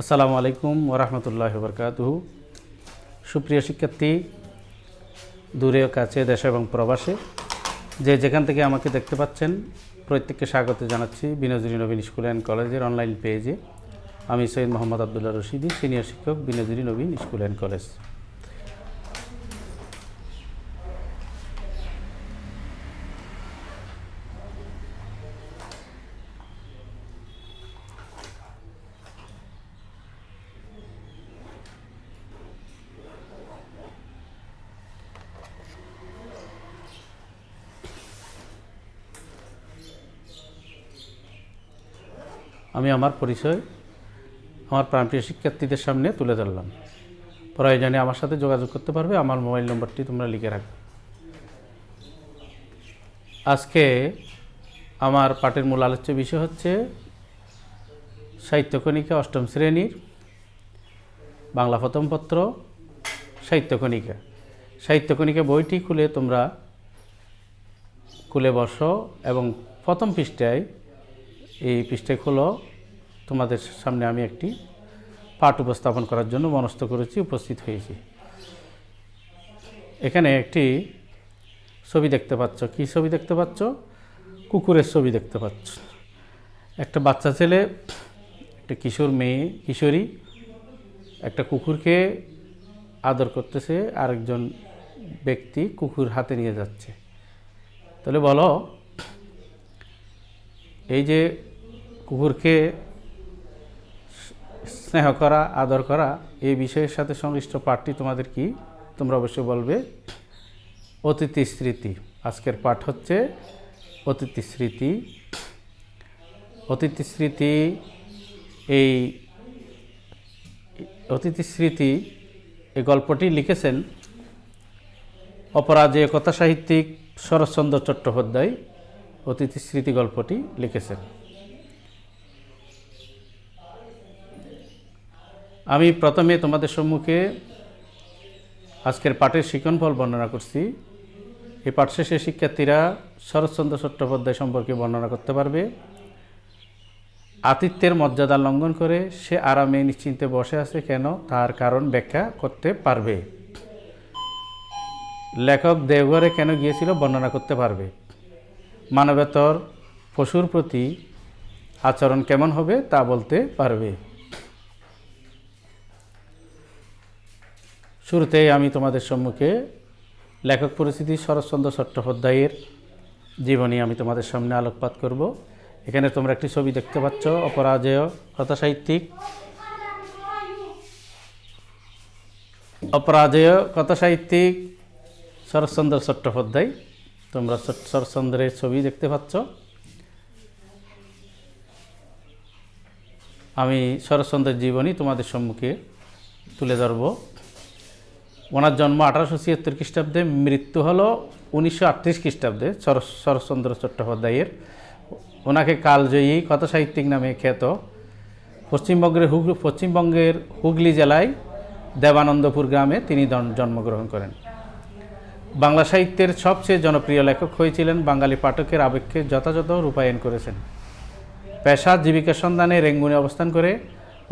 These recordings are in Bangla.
আসসালামু আলাইকুম ওরহমতুল্লাহ বরকাতুহু। সুপ্রিয় শিক্ষার্থী, দূরে কাছে দেশে এবং প্রবাসে, যে যেখান থেকে আমাকে দেখতে পাচ্ছেন, প্রত্যেককে স্বাগত জানাচ্ছি বিনোদিনী নবীন স্কুল অ্যান্ড কলেজের অনলাইন পেজে। আমি সৈয়দ মোহাম্মদ আবদুল্লাহ রশিদি, সিনিয়র শিক্ষক Binodini Nabin school and college. আমি আমার পরিচয় আমার প্রাণপ্রিয় শিক্ষার্থীদের সামনে তুলে ধরলাম। প্রয়োজনে আমার সাথে যোগাযোগ করতে পারবে, আমার মোবাইল নম্বরটি তোমরা লিখে রাখবে। আজকে আমার পাঠের মূল আলোচ্য বিষয় হচ্ছে সাহিত্যকণিকা অষ্টম শ্রেণির বাংলা প্রথম পত্র, সাহিত্যকণিকা। সাহিত্যকণিকা বইটি খুলে তোমরা খুলে বসো এবং প্রথম পৃষ্ঠায়, এই পৃষ্ঠায় খোলো। তোমাদের সামনে আমি একটি পাঠ উপস্থাপন করার জন্য মনস্থ করেছি, উপস্থিত হয়েছি। এখানে একটি ছবি দেখতে পাচ্ছ। কি ছবি দেখতে পাচ্ছ? কুকুরের ছবি দেখতে পাচ্ছ। একটা বাচ্চা ছেলে, একটা কিশোর মেয়ে, কিশোরী, একটা কুকুরকে আদর করতেছে, আরেকজন ব্যক্তি কুকুর হাতে নিয়ে যাচ্ছে। তাহলে বলো, এই যে কুকুরকে স্নেহ করা, আদর করা, এই বিষয়ের সাথে সংশ্লিষ্ট পাঠটি তোমাদের কি? তোমরা অবশ্যই বলবে, অতিথি স্মৃতি। আজকের পাঠ হচ্ছে অতিথি স্মৃতি। অতিথি স্মৃতি এই অতিথি স্মৃতি এই গল্পটি লিখেছেন অপরাজেয় কথা সাহিত্যিক শরৎচন্দ্র চট্টোপাধ্যায়। অতিথি স্মৃতি গল্পটি লিখেছেন। আমি প্রথমে তোমাদের সম্মুখে আজকের পাঠের শিক্ষণফল বর্ণনা করছি। এই পাঠ শেষে শিক্ষার্থীরা শরৎচন্দ্র চট্টোপাধ্যায় সম্পর্কে বর্ণনা করতে পারবে। আতিথ্যের মর্যাদা লঙ্ঘন করে সে আরামে নিশ্চিন্তে বসে আছে কেন? তার কারণ ব্যাখ্যা করতে পারবে। লেখক দেওঘরে কেন গিয়েছিল বর্ণনা করতে পারবে। মানবেতর পশুর প্রতি আচরণ কেমন হবে তা বলতে পারবে। শুরুতেই আমি তোমাদের সম্মুখে লেখক পরিস্থিতি শরৎচন্দ্র চট্টোপাধ্যায়ের জীবনী আমি তোমাদের সামনে আলোকপাত করব। এখানে তোমরা একটি ছবি দেখতে পাচ্ছ, অপরাজেয় কথাসাহিত্যিক। অপরাজেয় কথাসাহিত্যিক শরৎচন্দ্র চট্টোপাধ্যায়, তোমরা শরৎচন্দ্রের ছবি দেখতে পাচ্ছ। আমি শরৎচন্দ্রের জীবনী তোমাদের সম্মুখে তুলে ধরব। ওনার জন্ম আঠারোশো ছিয়াত্তর খ্রিস্টাব্দে, মৃত্যু হলো উনিশশো আটত্রিশ খ্রিস্টাব্দে শরৎ শরৎচন্দ্র চট্টোপাধ্যায়ের। ওনাকে কালজয়ী, কথাসাহিত্যিক নামে খ্যাত। পশ্চিমবঙ্গের হুগ পশ্চিমবঙ্গের হুগলি জেলায় দেবানন্দপুর গ্রামে তিনি জন্মগ্রহণ করেন। বাংলা সাহিত্যের সবচেয়ে জনপ্রিয় লেখক হয়েছিলেন বাঙালি পাঠকের আবেগকে যথাযথ রূপায়ণ করেছেন। পেশা, জীবিকার সন্ধানে রেঙ্গুনে অবস্থান করে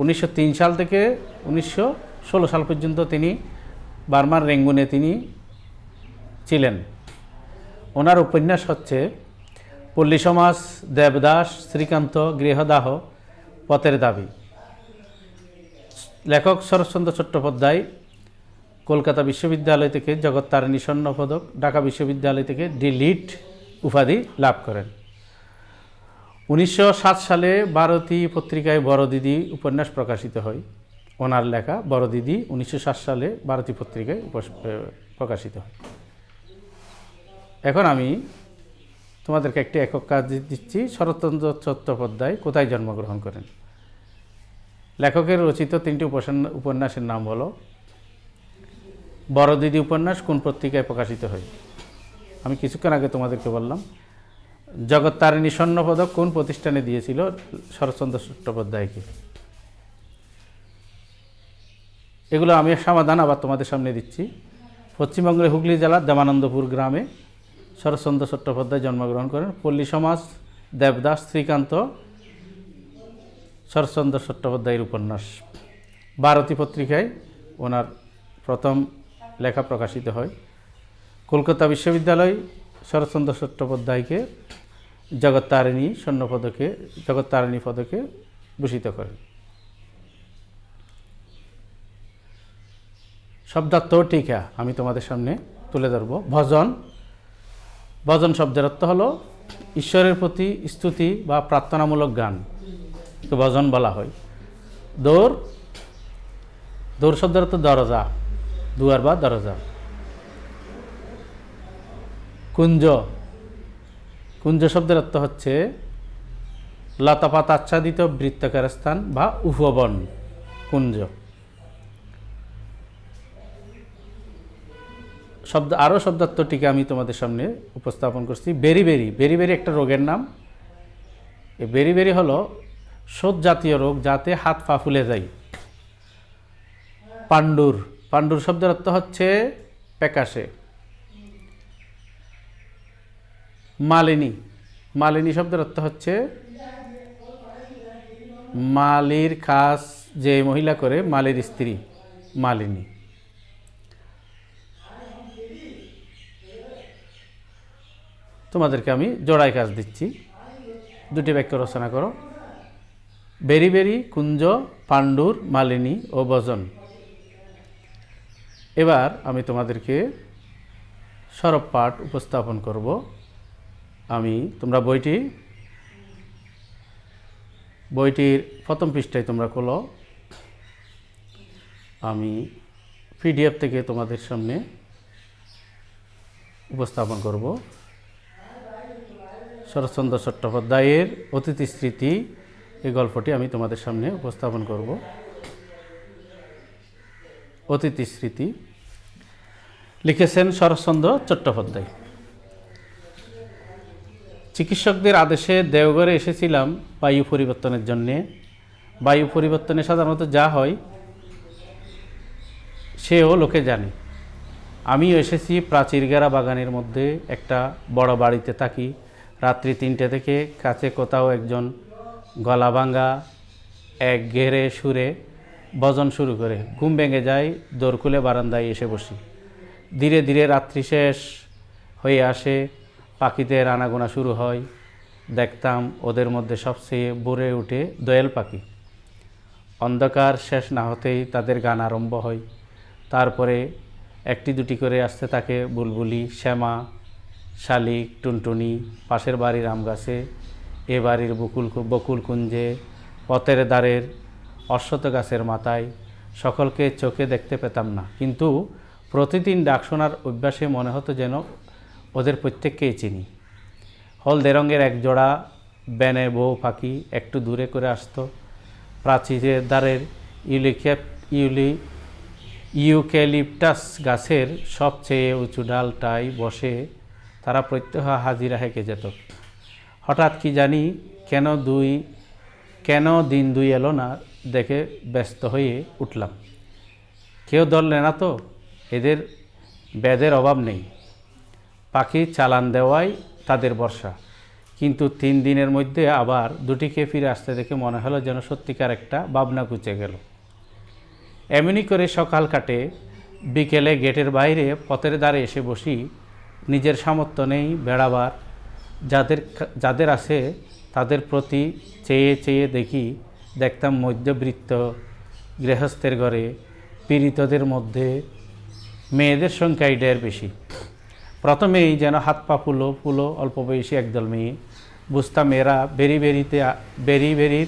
উনিশশো তিন সাল থেকে উনিশশো ষোলো সাল পর্যন্ত তিনি বার্মার রেঙ্গুনে তিনি ছিলেন। ওনার উপন্যাস হচ্ছে পল্লী সমাজ দেবদাস, শ্রীকান্ত, গৃহদাহ, পথের দাবি। লেখক শরৎচন্দ্র চট্টোপাধ্যায়, কলকাতা বিশ্ববিদ্যালয় থেকে জগত্তারিণী স্বর্ণ পদক, ঢাকা বিশ্ববিদ্যালয় থেকে ডিলিট উপাধি লাভ করেন। উনিশশো সাত সালে ভারতী পত্রিকায় বড় দিদি উপন্যাস প্রকাশিত হয়। ওনার লেখা বড় দিদি উনিশশো সাত সালে ভারতী পত্রিকায় প্রকাশিত হয়। এখন আমি তোমাদেরকে একটি একক কাজ দিচ্ছি। শরৎচন্দ্র চট্টোপাধ্যায় কোথায় জন্মগ্রহণ করেন? লেখকের রচিত তিনটি উপন্যাসের নাম হলো বড় দিদি উপন্যাস কোন পত্রিকায় প্রকাশিত হয়? আমি কিছুক্ষণ আগে তোমাদেরকে বললাম জগত্তারিণী স্বর্ণপদক কোন প্রতিষ্ঠানে দিয়েছিল শরৎচন্দ্র চট্টোপাধ্যায়কে? এগুলো আমি সমাধান আবার তোমাদের সামনে দিচ্ছি। পশ্চিমবঙ্গের হুগলি জেলার দেবানন্দপুর গ্রামে শরৎচন্দ্র চট্টোপাধ্যায় জন্মগ্রহণ করেন। পল্লী সমাজ, দেবদাস, শ্রীকান্ত, শরৎচন্দ্র চট্টোপাধ্যায়ের উপন্যাস। ভারতী পত্রিকায় ওনার প্রথম লেখা প্রকাশিত হয়। কলকাতা বিশ্ববিদ্যালয় শরৎচন্দ্র চট্টোপাধ্যায়কে জগত্তারিণী স্বর্ণপদকে জগত্তারিণী পদকে ভূষিত করেন শব্দার্থ টিকা আমি তোমাদের সামনে তুলে ধরব। ভজন। ভজন শব্দের অর্থ হলো ঈশ্বরের প্রতি স্তুতি বা প্রার্থনামূলক গান। ভজন বলা হয়। দৌড়। দৌড় শব্দের অর্থ দরজা। দুয়ার বা দরজা। কুঞ্জ। কুঞ্জ শব্দের অর্থ হচ্ছে লতাপাত আচ্ছাদিত বৃত্তাকার স্থান বা উপবন কুঞ্জ। শব্দ আরও শব্দার্থটিকে আমি তোমাদের সামনে উপস্থাপন করছি। বেরি বেরি বেরি বেরি একটা রোগের নাম। এই বেরি বেরি হলো শোধ জাতীয় রোগ যাতে হাত পা ফুলে যায়। পাণ্ডুর পাণ্ডুর শব্দের অর্থ হচ্ছে প্যাকাশে মালিনী মালিনী শব্দের অর্থ হচ্ছে মালির কাজ যে মহিলা করে মালির স্ত্রী, মালিনী। তোমাদেরকে আমি জোড়ায় কাজ দিচ্ছি। দুটি বাক্য রচনা করো। বেরি বেরি, কুঞ্জ, পাণ্ডুর, মালিনী ও বজন। এবার আমি তোমাদেরকে সরব পাঠ উপস্থাপন করব। আমি, তোমরা বইটি, বইটির প্রথম পৃষ্ঠায় তোমরা খোলো। আমি পিডিএফ থেকে তোমাদের সামনে উপস্থাপন করব। শরৎচন্দ্র চট্টোপাধ্যায়ের অতিথি স্মৃতি, এই গল্পটি আমি তোমাদের সামনে উপস্থাপন করব। অতিথি স্মৃতি লিখেছেন শরৎচন্দ্র চট্টোপাধ্যায়। চিকিৎসকদের আদেশে দেওঘরে এসেছিলাম বায়ু পরিবর্তনের জন্যে। বায়ু পরিবর্তনে সাধারণত যা হয়, সেও লোকে জানে। আমিও এসেছি প্রাচীরগেরা বাগানের মধ্যে একটা বড় বাড়িতে থাকি। রাত্রি তিনটে থেকে কাছে কোথাও একজন গলা ভাঙ্গা এক ঘেরে সুরে ভজন শুরু করে। ঘুম ভেঙে যায় দৌড় খুলে বারান্দায় এসে বসি। ধীরে ধীরে রাত্রি শেষ হয়ে আসে, পাখিদের আনাগোনা শুরু হয়। দেখতাম ওদের মধ্যে সবচেয়ে ভরে উঠে দোয়েল পাখি। অন্ধকার শেষ না হতেই তাদের গান আরম্ভ হয়। তারপরে একটি দুটি করে আসতে থাকে বুলবুলি, শ্যামা শালিক, টুনটুনি, পাশের বাড়ির আম গাছে, এ বাড়ির বকুল বকুল কুঞ্জে, পথের দ্বারের অশ্বত গাছের মাথায়, সকলকে চোখে দেখতে পেতাম না। কিন্তু প্রতিদিন ডাক শোনার অভ্যাসে মনে হতো যেন ওদের প্রত্যেককেই চিনি। হলদে রঙের এক জোড়া ব্যানে বউ পাখি একটু দূরে করে আসতো। প্রাচীরের দ্বারের ইউলিক্যাপ ইউলি ইউক্যালিপটাস গাছের সবচেয়ে উঁচু ডালটায় বসে তারা প্রত্যহ হাজিরা হেঁকে যেত। হঠাৎ কি জানি কেন দুই, কেন দিন দুই এলো না দেখে ব্যস্ত হয়ে উঠলাম। কেউ ধরলে না তো? এদের বেদের অভাব নেই। পাখি চালান দেওয়াই তাদের বর্ষা কিন্তু তিন দিনের মধ্যে আবার দুটিকে ফিরে আসতে দেখে মনে হলো যেন সত্যিকার একটা ভাবনা কুচে গেল। এমনি করে সকাল কাটে, বিকেলে গেটের বাইরে পথের দ্বারে এসে বসি নিজের সামর্থ্য নেই বেড়াবার। যাদের যাদের আছে তাদের প্রতি চেয়ে চেয়ে দেখি দেখতাম মধ্যবৃত্ত গৃহস্থের ঘরে পীড়িতদের মধ্যে মেয়েদের সংখ্যাই ঢের বেশি। প্রথমেই যেন হাত পা ফুলো ফুলো অল্প বয়সী একদল মেয়ে। বুঝতাম এরা বেরি বেরিতে বেরি বেরির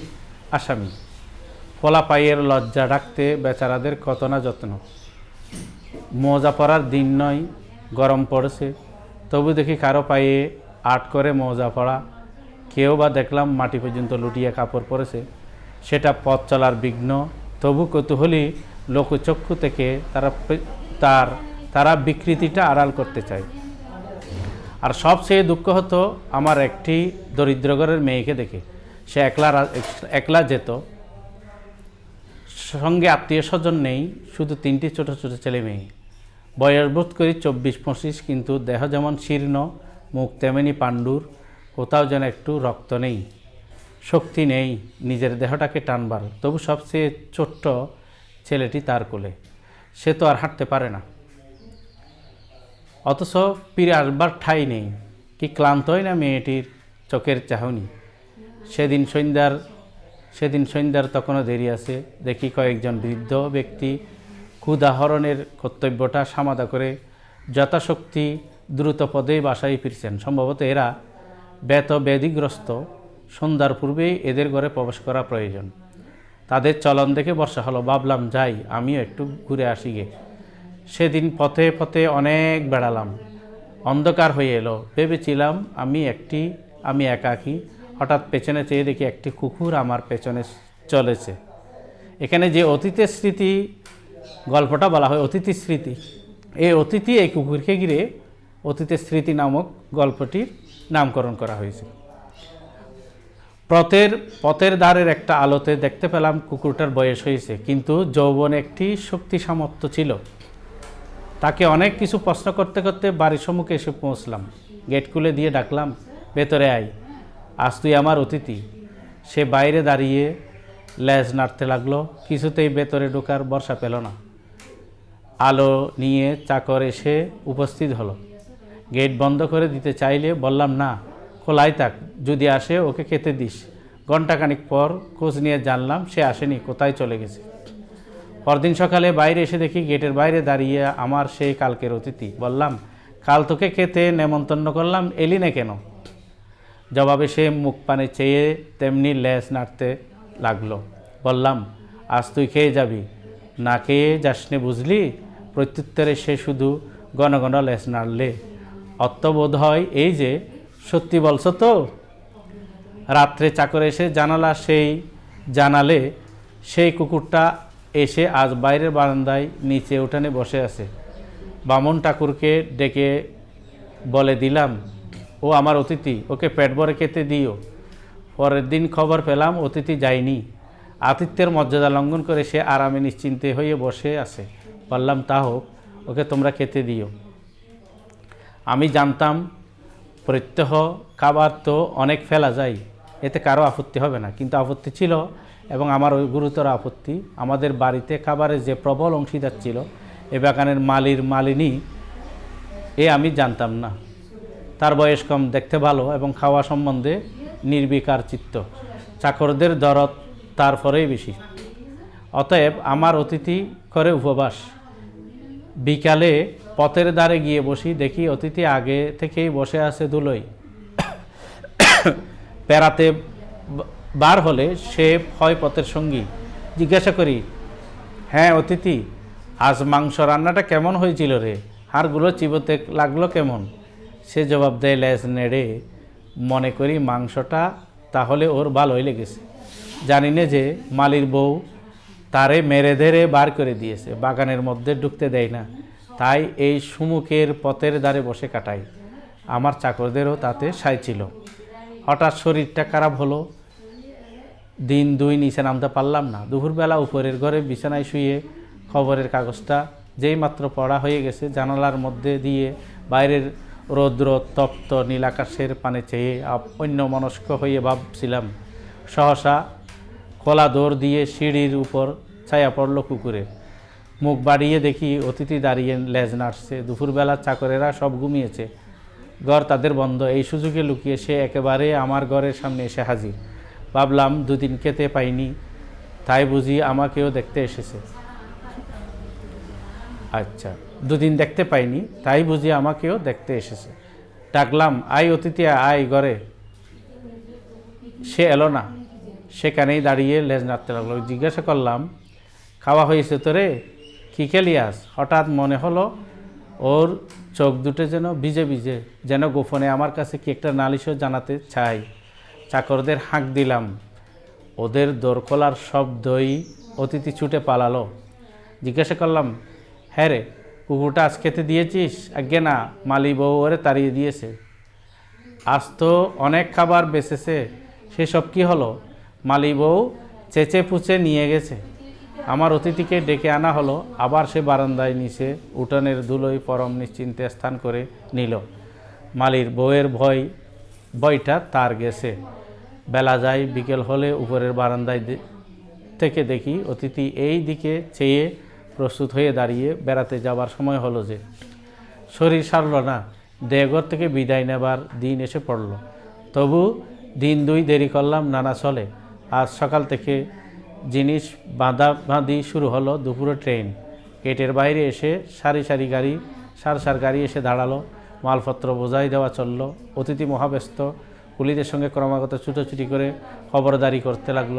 আসামি। ফলা পায়ের লজ্জা ডাকতে বেচারাদের কত না যত্ন। মজা পড়ার দিন নয়, গরম পড়েছে। তবু দেখি কারও পায়ে আট করে মজা পড়া। কেউ বা দেখলাম মাটি পর্যন্ত লুটিয়ে কাপড় পরেছে। সেটা পথ চলার বিঘ্ন। তবু কৌতূহলী লোকচক্ষু থেকে তারা তার, তারা বিকৃতিটা আড়াল করতে চায়। আর সবচেয়ে দুঃখ হতো আমার একটি দরিদ্র ঘরের মেয়েকে দেখে। সে একলা একলা যেত। সঙ্গে আত্মীয় স্বজন নেই, শুধু তিনটি ছোট ছোট ছেলে মেয়ে। বয়স বোধ করি চব্বিশ পঁচিশ, কিন্তু দেহ যেমন শীর্ণ, মুখ তেমনি পাণ্ডুর, কোথাও যেন একটু রক্ত নেই, শক্তি নেই, নিজের দেহটাকে টানবার। তবু সবচেয়ে ছোট্ট ছেলেটি তার কোলে। সে তো আর হাঁটতে পারে না। অথচ ফিরে আসবার ঠাঁই নেই। কি ক্লান্তই না মেয়েটির চোখের চাহনি। সেদিন সন্ধ্যার সেদিন সন্ধ্যার তখনও দেরি আছে। দেখি কয়েকজন বৃদ্ধ ব্যক্তি ক্ষুদাহরণের কর্তব্যটা সমাধা করে যথাশক্তি দ্রুত পদে বাসায় ফিরছেন। সম্ভবত এরা ব্যত ব্যাধিগ্রস্ত। সন্ধ্যার পূর্বেই এদের ঘরে প্রবেশ করা প্রয়োজন। তাদের চলন দেখে বর্ষা হলো। ভাবলাম, যাই, আমিও একটু ঘুরে আসি গে। সেদিন পথে পথে অনেক বেড়ালাম। অন্ধকার হয়ে এলো। ভেবেছিলাম, আমি একটি, আমি একাকী হঠাৎ পেছনে চেয়ে দেখি একটি কুকুর আমার পেছনে চলেছে। এখানে যে অতীতের স্মৃতি গল্পটা বলা হয় অতিথি স্মৃতি। এই অতিথি এই কুকুরকে ঘিরে অতীতের স্মৃতি নামক গল্পটির নামকরণ করা হয়েছে। পথের পথের ধারের একটা আলোতে দেখতে পেলাম কুকুরটার বয়স হয়েছে, কিন্তু যৌবন একটি শক্তি সামর্থ্য ছিল। তাকে অনেক কিছু প্রশ্ন করতে করতে বাড়ির সম্মুখে এসে পৌঁছলাম। গেট খুলে দিয়ে ডাকলাম, ভেতরে আয়, আজ তুই আমার অতিথি। সে বাইরে দাঁড়িয়ে ল্যাজ নাড়তে লাগল। কিছুতেই ভেতরে ঢোকার বর্ষা পেল না। আলো নিয়ে চাকর এসে উপস্থিত হলো। গেট বন্ধ করে দিতে চাইলে বললাম, না, খোলাই থাক, যদি আসে ওকে খেতে দিস। ঘণ্টাখানিক পর খোঁজ নিয়ে জানলাম, সে আসেনি, কোথায় চলে গেছে? পরদিন সকালে বাইরে এসে দেখি গেটের বাইরে দাঁড়িয়ে আমার সেই কালকের অতিথি। বললাম, কাল তোকে খেতে নেমন্তন্ন করলাম, এলি না কেন? জবাবে সে মুখ পানে চেয়ে তেমনি লেজ নাড়তে লাগল। বললাম, আজ তুই খেয়ে যাবি? না খেয়ে যাসনে বুঝলি? প্রত্যুত্তরে সে শুধু ঘন লেজ নাড়লে। অর্থবোধ হয় এই যে, সত্যি বলছো তো? রাত্রে চাকর এসে জানালা সেই জানালে সেই কুকুরটা এসে আজ বাইরের বারান্দায় নিচে উঠানে বসে আছে। বামন ঠাকুরকে ডেকে বলে দিলাম, ও আমার অতিথি, ওকে পেট ভরে খেতে দিও। পরের দিন খবর পেলাম, অতিথি যায়নি। আতিথ্যের মর্যাদা লঙ্ঘন করে সে আরামে নিশ্চিন্তে হয়ে বসে আছে। বললাম, তা হোক, ওকে তোমরা খেতে দিও। আমি জানতাম, প্রত্যহ খাবার তো অনেক ফেলা যায়, এতে কারও আপত্তি হবে না। কিন্তু আপত্তি ছিল এবং আমার ওই গুরুতর আপত্তি। আমাদের বাড়িতে খাবারের যে প্রবল অংশীদার ছিল, এ বাগানের মালির মালিনী, এ আমি জানতাম না। তার বয়স কম, দেখতে ভালো এবং খাওয়া সম্বন্ধে নির্বিকার চিত্ত। চাকরদের দরদ তারপরেই বেশি। অতএব আমার অতিথি করে উপবাস। বিকালে পথের দ্বারে গিয়ে বসি, দেখি অতিথি আগে থেকেই বসে আছে ধুলোই পেরাতে বার হলে সে হয় পথের সঙ্গী। জিজ্ঞাসা করি হ্যাঁ অতিথি, আজ মাংস রান্নাটা কেমন হয়েছিল রে? হাড়গুলো চিবোতে লাগল কেমন? সে জবাব দেয়, লেজ নেড়ে মনে করি মাংসটা তাহলে ওর ভালোই লেগেছে। জানি না যে মালির বউ তারে মেরে ধরে বার করে দিয়েছে, বাগানের মধ্যে ঢুকতে দেয় না। তাই এই সুমুখের পথের দ্বারে বসে কাটাই। আমার চাকরদেরও তাতে সাই ছিল। হঠাৎ শরীরটা খারাপ হলো। দিন দুই নিচে নামতে পারলাম না। দুপুরবেলা উপরের ঘরে বিছানায় শুয়ে খবরের কাগজটা যেই মাত্র পড়া হয়ে গেছে জানালার মধ্যে দিয়ে বাইরের রৌদ্র তপ্ত নীলাকাশের পানে চেয়ে অন্য মনস্ক হয়ে ভাবছিলাম, সহসা খোলা দৌড় দিয়ে সিঁড়ির উপর ছায়া পড়ল কুকুরের মুখ বাড়িয়ে দেখি অতিথি দাঁড়িয়ে লেজ নাড়ছে। দুপুরবেলা চাকরেরা সব ঘুমিয়েছে। ঘর তাদের বন্ধ। এই সুযোগে লুকিয়ে সে একেবারে আমার ঘরের সামনে এসে হাজির। ভাবলাম, দুদিন খেতে পাইনি, তাই বুঝি আমাকেও দেখতে এসেছে। আচ্ছা। দুদিন দেখতে পাইনি, তাই বুঝি আমাকেও দেখতে এসেছে। ডাকলাম আয় অতিথি আয় ঘরে। সে এলো না। সেখানেই দাঁড়িয়ে লেজ নাড়তে লাগল। জিজ্ঞাসা করলাম, খাওয়া হয়েছে তো রে কী খেলিয়াস হঠাৎ মনে হলো, ওর চোখ দুটো যেন ভিজে ভিজে, যেন গোপনে আমার কাছে কি একটা নালিশও জানাতে চাই। চাকরদের হাঁক দিলাম। ওদের দোরখোলার শব্দই অতিথি ছুটে পালালো। জিজ্ঞাসা করলাম হ্যাঁ রে কুকুরটা আজ খেতে দিয়েছিস? আজ্ঞে না, মালি বউ ওরে তাড়িয়ে দিয়েছে। আজ তো অনেক খাবার বেঁচেছে, সেসব কি হলো? মালি বউ চেঁচে পুচে নিয়ে গেছে। আমার অতিথিকে ডেকে আনা হলো, আবার সে বারান্দায় নিচে উঠানের ধুলোয় পরম নিশ্চিন্তে স্থান করে নিল। মালির বউয়ের ভয়, ভয়টা তার গেছে। বেলা যায়, বিকেল হলে উপরের বারান্দায় থেকে দেখি অতিথি এই দিকে চেয়ে প্রস্তুত হয়ে দাঁড়িয়ে বেড়াতে যাবার সময় হলো যে, শরীর সারল না দেহঘর থেকে বিদায় নেবার দিন এসে পড়ল। তবু দিন দুই দেরি করলাম, নানা চলে। আজ সকাল থেকে জিনিস বাঁধা বাঁধি শুরু হলো দুপুরে ট্রেন। গেটের বাইরে এসে সারি সারি গাড়ি, সার সার গাড়ি এসে দাঁড়াল। মালপত্র বোঝাই দেওয়া চলল। অতিথি মহাব্যস্ত কুলিদের সঙ্গে ক্রমাগত ছুটোছুটি করে খবরদারি করতে লাগল।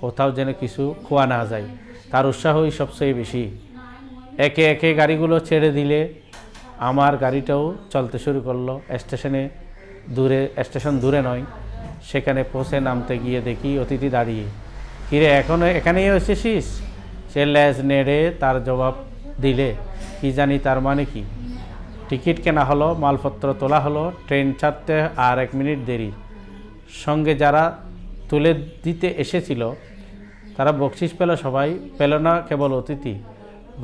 কোথাও যেন কিছু খোয়া না যায়। তার উৎসাহই সবচেয়ে বেশি। একে একে গাড়িগুলো ছেড়ে দিলে আমার গাড়িটাও চলতে শুরু করল। স্টেশনে দূরে, স্টেশন দূরে নয়, সেখানে পৌঁছে নামতে গিয়ে দেখি অতিথি দাঁড়িয়ে। কিরে এখনও এখানেই এসেছিস? সে ল্যাজ নেড়ে তার জবাব দিলে, কি জানি তার মানে কি? টিকিট কেনা হলো, মালপত্র তোলা হলো, ট্রেন ছাড়তে আর এক মিনিট দেরি। সঙ্গে যারা তুলে দিতে এসেছিল তারা বকশিস পেল সবাই, পেল না কেবল অতিথি।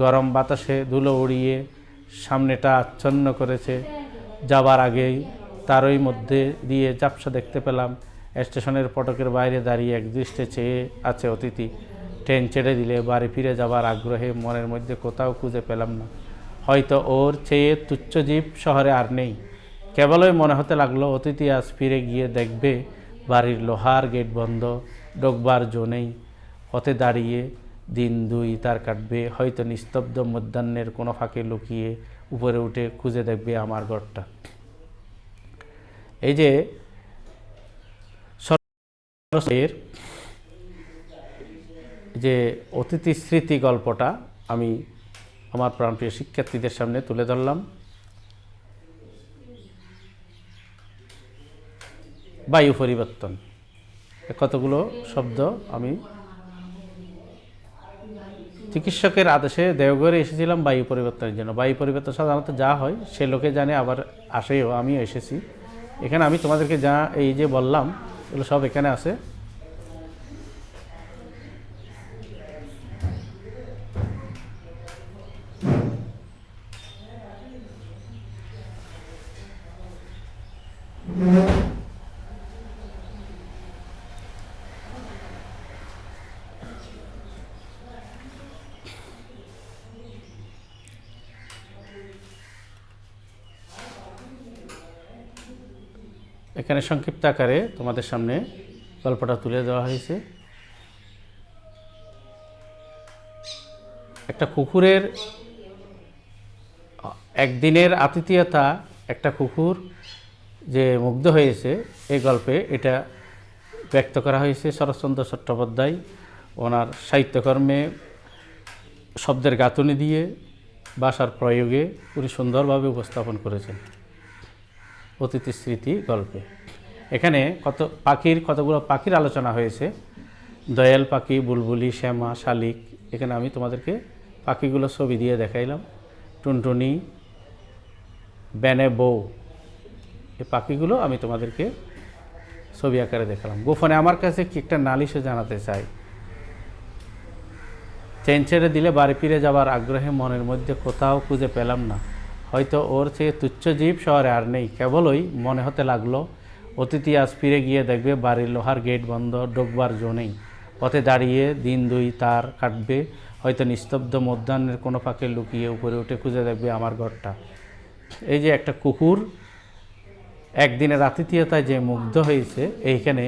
গরম বাতাসে ধুলো উড়িয়ে সামনেটা আচ্ছন্ন করেছে। যাবার আগেই তারই মধ্যে দিয়ে ঝাপসা দেখতে পেলাম, স্টেশনের ফটকের বাইরে দাঁড়িয়ে একদৃষ্টে চেয়ে আছে অতিথি। ট্রেন ছেড়ে দিলে বাড়ি ফিরে যাবার আগ্রহে মনের মধ্যে কোথাও খুঁজে পেলাম না। হয়তো ওর চেয়ে তুচ্ছ জীব শহরে আর নেই। কেবলই মনে হতে লাগল, অতিথি আজ ফিরে গিয়ে দেখবে বাড়ির লোহার গেট বন্ধ ডোকবার জো নেই। পথে দাঁড়িয়ে দিন দুই তার কাটবে, হয়তো নিস্তব্ধ মধ্যাহ্নের কোনো ফাঁকে লুকিয়ে উপরে উঠে খুঁজে দেখবে আমার ঘরটা। এই যে যে অতিথি স্মৃতি গল্পটা আমি আমার প্রাণপ্রিয় শিক্ষার্থীদের সামনে তুলে ধরলাম। বায়ু পরিবর্তন। কতগুলো শব্দ আমি চিকিৎসকের আদেশে দেওঘরে এসেছিলাম বায়ু পরিবর্তনের জন্য। বায়ু পরিবর্তন সাধারণত যা হয়, সে লোকে জানে, আবার আসেও। আমি এসেছি। এখানে আমি তোমাদেরকে যা এই যে বললাম, এগুলো সব এখানে আছে। এখানে সংক্ষিপ্ত আকারে তোমাদের সামনে গল্পটা তুলে দেওয়া হয়েছে। একটা কুকুরের, একদিনের আতিথেয়তা একটা কুকুর যে মুগ্ধ হয়েছে, এই গল্পে এটা ব্যক্ত করা হয়েছে শরৎচন্দ্র চট্টোপাধ্যায় ওনার সাহিত্যকর্মে শব্দের গাঁথনি দিয়ে ভাষার প্রয়োগে উনি সুন্দরভাবে উপস্থাপন করেছেন। অতিথি স্মৃতি গল্পে। এখানে কত পাখির, কতগুলো পাখির আলোচনা হয়েছে। দয়াল পাখি, বুলবুলি, শ্যামা, শালিক, এখানে আমি তোমাদেরকে পাখিগুলো ছবি দিয়ে দেখাইলাম। টুনটুনি, ব্যানে বউ, এই পাখিগুলো আমি তোমাদেরকে ছবি আকারে দেখালাম। গোপনে আমার কাছে কি একটা নালিশও জানাতে চাই। চেন ছেড়ে দিলে বাড়ি ফিরে যাবার আগ্রহে মনের মধ্যে কোথাও খুঁজে পেলাম না। হয়তো ওর চেয়ে তুচ্ছ জীব শহরে আর নেই। কেবলই মনে হতে লাগল অতিথি আজ ফিরে গিয়ে দেখবে বাড়ির লোহার গেট বন্ধ ডোকবার জো নেই। পথে দাঁড়িয়ে দিন দুই তার কাটবে, হয়তো নিস্তব্ধ মধ্যাহ্নের কোনো ফাঁকে লুকিয়ে উপরে উঠে খুঁজে দেখবে আমার ঘরটা। এই যে একটা কুকুর একদিনের আতিথেয়তায় যে মুগ্ধ হয়েছে, এইখানে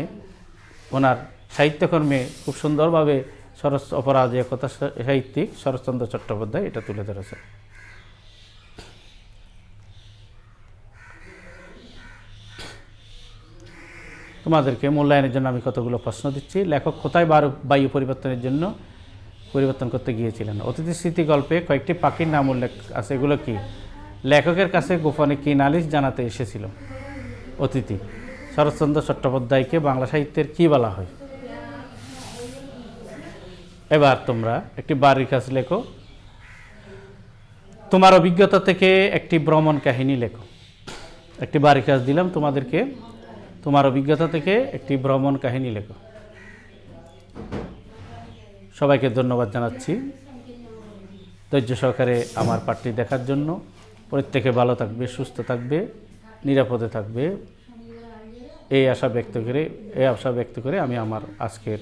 ওনার সাহিত্যকর্মে খুব সুন্দরভাবে শরৎ অপরাধ একতা সাহিত্যিক শরৎচন্দ্র চট্টোপাধ্যায় এটা তুলে ধরেছে। তোমাদেরকে মূল্যায়নের জন্য আমি কতগুলো প্রশ্ন দিচ্ছি। লেখক কোথায় বায়ু পরিবর্তনের জন্য পরিবর্তন করতে গিয়েছিলেন? অতিথি স্মৃতি গল্পে কয়েকটি পাখির নাম উল্লেখ আছে। এগুলো কি? লেখকের কাছে গোপনে কি নালিশ জানাতে এসেছিল? অতিথি, শরৎচন্দ্র চট্টোপাধ্যায়কে বাংলা সাহিত্যের কি বলা হয়? এবার তোমরা একটি বাড়ির কাজ লেখো। তোমার অভিজ্ঞতা থেকে একটি ভ্রমণ কাহিনী লেখো। একটি বাড়ির কাজ দিলাম তোমাদেরকে। তোমার অভিজ্ঞতা থেকে একটি ভ্রমণ কাহিনী লেখো। সবাইকে ধন্যবাদ জানাচ্ছি। ধৈর্য সহকারে আমার পাঠটি দেখার জন্য। প্রত্যেকে ভালো থাকবে, সুস্থ থাকবে, নিরাপদে থাকবে। এই আশা ব্যক্ত করে, এই আশা ব্যক্ত করে আমি আমার আজকের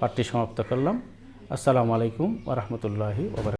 পাঠটি সমাপ্ত করলাম। আসসালামু আলাইকুম ওরহমতুল্লাহি ওবরাকাতুহু